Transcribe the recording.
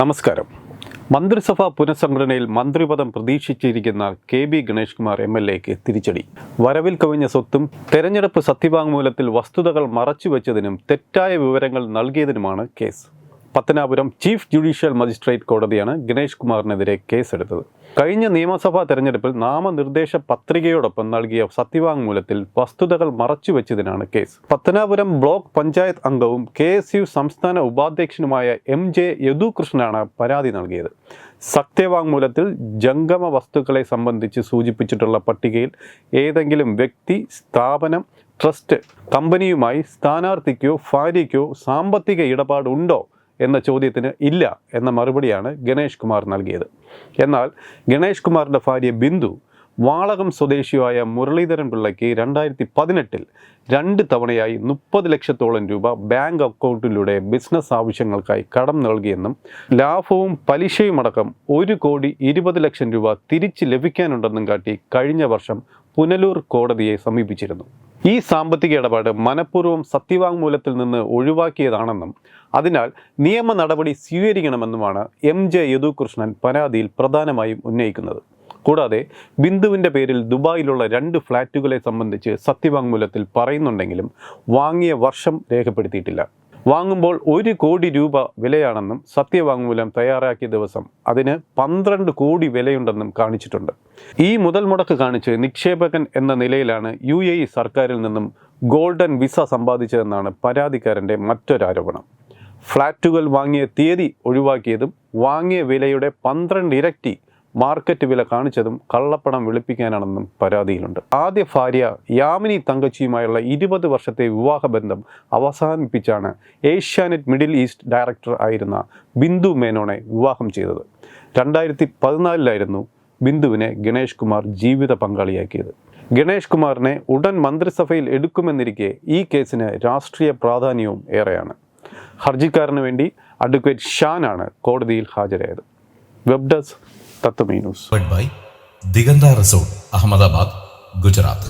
നമസ്കാരം. മന്ത്രിസഭാ പുനഃസംഘടനയിൽ മന്ത്രിപദം പ്രതീക്ഷിച്ചിരിക്കുന്ന K B Ganesh Kumar M L എക്ക് തിരിച്ചടി. വരവിൽ കവിഞ്ഞ സ്വത്തും തെരഞ്ഞെടുപ്പ് സത്യവാങ്മൂലത്തിൽ വസ്തുതകൾ മറച്ചുവെച്ചതിനും തെറ്റായ വിവരങ്ങൾ നൽകിയതിനുമാണ് case. Pathanapuram chief judicial magistrate കോടതിയാണ് ഗണേഷ് കുമാറിനെതിരെ കേസെടുത്തത്. കഴിഞ്ഞ നിയമസഭാ തെരഞ്ഞെടുപ്പിൽ നാമനിർദ്ദേശ പത്രികയോടൊപ്പം നൽകിയ സത്യവാങ്മൂലത്തിൽ വസ്തുതകൾ മറച്ചുവെച്ചതിനാണ് കേസ്. പത്തനാപുരം ബ്ലോക്ക് പഞ്ചായത്ത് അംഗവും കെ എസ് യു സംസ്ഥാന ഉപാധ്യക്ഷനുമായ എം ജെ യദുകൃഷ്ണനാണ് പരാതി നൽകിയത്. സത്യവാങ്മൂലത്തിൽ ജംഗമ വസ്തുക്കളെ സംബന്ധിച്ച് സൂചിപ്പിച്ചിട്ടുള്ള പട്ടികയിൽ ഏതെങ്കിലും വ്യക്തി സ്ഥാപനം ട്രസ്റ്റ് കമ്പനിയുമായി സ്ഥാനാർത്ഥിക്കോ ഭാര്യയ്ക്കോ സാമ്പത്തിക ഇടപാടുണ്ടോ എന്ന ചോദ്യത്തിന് ഇല്ല എന്ന മറുപടിയാണ് ഗണേഷ് കുമാർ നൽകിയത്. എന്നാൽ ഗണേഷ് കുമാറിന്റെ ഭാര്യ ബിന്ദു വാളകം സ്വദേശിയായ മുരളീധരൻ പിള്ളയ്ക്ക് രണ്ടായിരത്തി പതിനെട്ടിൽ രണ്ട് തവണയായി മുപ്പത് ലക്ഷത്തോളം രൂപ ബാങ്ക് അക്കൗണ്ടിലൂടെ ബിസിനസ് ആവശ്യങ്ങൾക്കായി കടം നൽകിയെന്നും ലാഭവും പലിശയുമടക്കം ഒരു കോടി ഇരുപത് ലക്ഷം രൂപ തിരിച്ച് ലഭിക്കാനുണ്ടെന്നും കാട്ടി കഴിഞ്ഞ വർഷം പുനലൂർ കോടതിയെ സമീപിച്ചിരുന്നു. ഈ സാമ്പത്തിക ഇടപാട് മനഃപൂർവം സത്യവാങ്മൂലത്തിൽ നിന്ന് ഒഴിവാക്കിയതാണെന്നും അതിനാൽ നിയമ നടപടി സ്വീകരിക്കണമെന്നുമാണ് എം ജെ യദുകൃഷ്ണൻ പരാതിയിൽ പ്രധാനമായും ഉന്നയിക്കുന്നത്. കൂടാതെ ബിന്ദുവിന്റെ പേരിൽ ദുബായിലുള്ള രണ്ട് ഫ്ളാറ്റുകളെ സംബന്ധിച്ച് സത്യവാങ്മൂലത്തിൽ പറയുന്നുണ്ടെങ്കിലും വാങ്ങിയ വർഷം രേഖപ്പെടുത്തിയിട്ടില്ല. വാങ്ങുമ്പോൾ ഒരു കോടി രൂപ വിലയാണെന്നും സത്യവാങ്മൂലം തയ്യാറാക്കിയ ദിവസം അതിന് പന്ത്രണ്ട് കോടി വിലയുണ്ടെന്നും കാണിച്ചിട്ടുണ്ട്. ഈ മുതൽ മുടക്ക് കാണിച്ച് നിക്ഷേപകൻ എന്ന നിലയിലാണ് യു എ ഇ സർക്കാരിൽ നിന്നും ഗോൾഡൻ വിസ സമ്പാദിച്ചതെന്നാണ് പരാതിക്കാരന്റെ മറ്റൊരാരോപണം ഫ്ളാറ്റുകൾ വാങ്ങിയ തീയതി ഒഴിവാക്കിയതും വാങ്ങിയ വിലയുടെ പന്ത്രണ്ട് ഇരട്ടി മാർക്കറ്റ് വില കാണിച്ചതും കള്ളപ്പണം വെളുപ്പിക്കാനാണെന്നും പരാതിയിലുണ്ട്. ആദ്യ ഭാര്യ യാമിനി തങ്കച്ചിയുമായുള്ള ഇരുപത് വർഷത്തെ വിവാഹബന്ധം അവസാനിപ്പിച്ചാണ് ഏഷ്യാനെറ്റ് മിഡിൽ ഈസ്റ്റ് ഡയറക്ടർ ആയിരുന്ന ബിന്ദു മേനോനെ വിവാഹം ചെയ്തത്. രണ്ടായിരത്തി പതിനാലിലായിരുന്നു ബിന്ദുവിനെ ഗണേഷ് കുമാർ ജീവിത പങ്കാളിയാക്കിയത്. ഗണേഷ് കുമാറിനെ ഉടൻ മന്ത്രിസഭയിൽ എടുക്കുമെന്നിരിക്കെ ഈ കേസിന് രാഷ്ട്രീയ പ്രാധാന്യവും ഏറെയാണ്. ഹർജിക്കാരന് വേണ്ടി അഡ്വക്കേറ്റ് ഷാനാണ് കോടതിയിൽ ഹാജരായത്. Web desk Tatwamayi news. Diganta Resort, Ahmedabad, Gujarat.